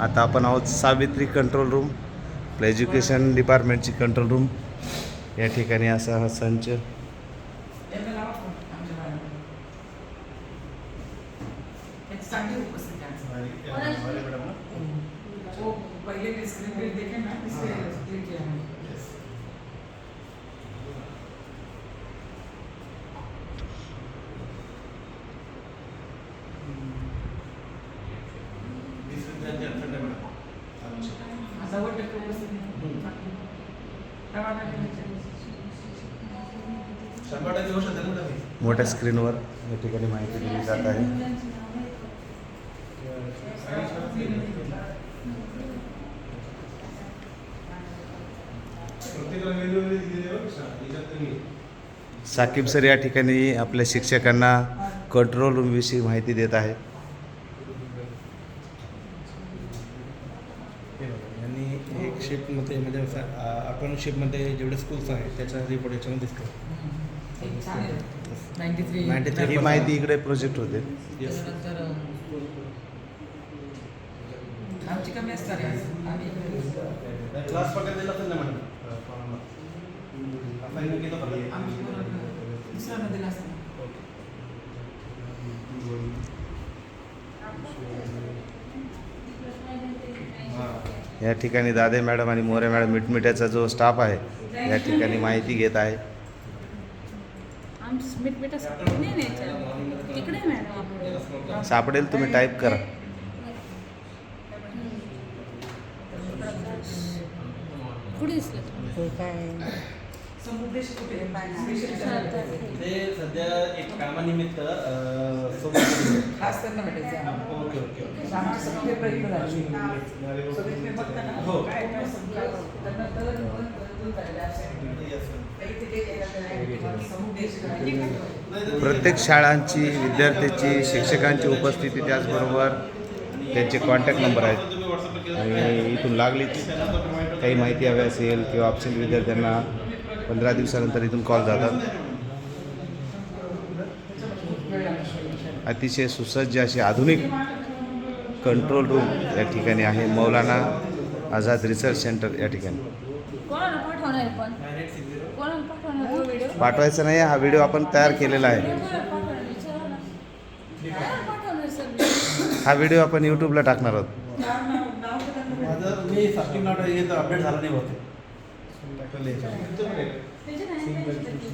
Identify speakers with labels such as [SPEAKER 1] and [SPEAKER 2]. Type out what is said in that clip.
[SPEAKER 1] आता आपण आहोत सावित्री कंट्रोल रूम आपल्या एज्युकेशन डिपार्टमेंटची कंट्रोल रूम या ठिकाणी असा हा संच.
[SPEAKER 2] चांगली
[SPEAKER 1] मोठ्या स्क्रीनवर या ठिकाणी माहिती दिली जात आहे. साकीब सर या ठिकाणी आपल्या शिक्षकांना कंट्रोल रूमविषयी माहिती देत आहे
[SPEAKER 3] शिफ्टमध्ये म्हणजे शिफ्टमध्ये जेवढे स्कूल्स आहेत त्याचा रिपोर्ट याच्यामध्ये दिसतो
[SPEAKER 2] एक छान आहे. 93
[SPEAKER 3] 93
[SPEAKER 1] ही माहिती इकडे प्रोजेक्ट होते.
[SPEAKER 2] आमची कमी असतात आम्ही
[SPEAKER 4] क्लास पकडले दिला असेल ना मॅडम असाइनमेंट केलं पकडलं
[SPEAKER 2] आम्ही दुसऱ्यांना दिला असता
[SPEAKER 1] या ठिकाणी दादे मॅडम आणि मोरे मॅडम मिटमिट्याचा जो स्टाफ आहे या ठिकाणी माहिती घेत आहे. सापडेल तुम्ही टाईप करा.
[SPEAKER 3] सध्या एक कामानिमित्त
[SPEAKER 2] आमचे सगळे प्रयत्न झाले सगळे
[SPEAKER 3] हो.
[SPEAKER 2] काय काय त्यांना करायचे.
[SPEAKER 1] प्रत्येक शाळांची विद्यार्थ्यांची शिक्षकांची उपस्थिती त्याचबरोबर त्यांचे कॉन्टॅक्ट नंबर आहेत. आणि इथून लागलीच. काही माहिती हवी असेल किंवा ऑप्शन विद्यार्थ्यांना पंधरा दिवसानंतर इथून कॉल जातात. अतिशय सुसज्ज अशी आधुनिक कंट्रोल रूम या ठिकाणी आहे. मौलाना आझाद रिसर्च सेंटर या ठिकाणी. पाठवायचा नाही हा व्हिडिओ आपण तयार केलेला आहे. हा व्हिडिओ आपण यूट्यूबला टाकणार आहोत.
[SPEAKER 3] अपडेट झालं
[SPEAKER 5] नाही.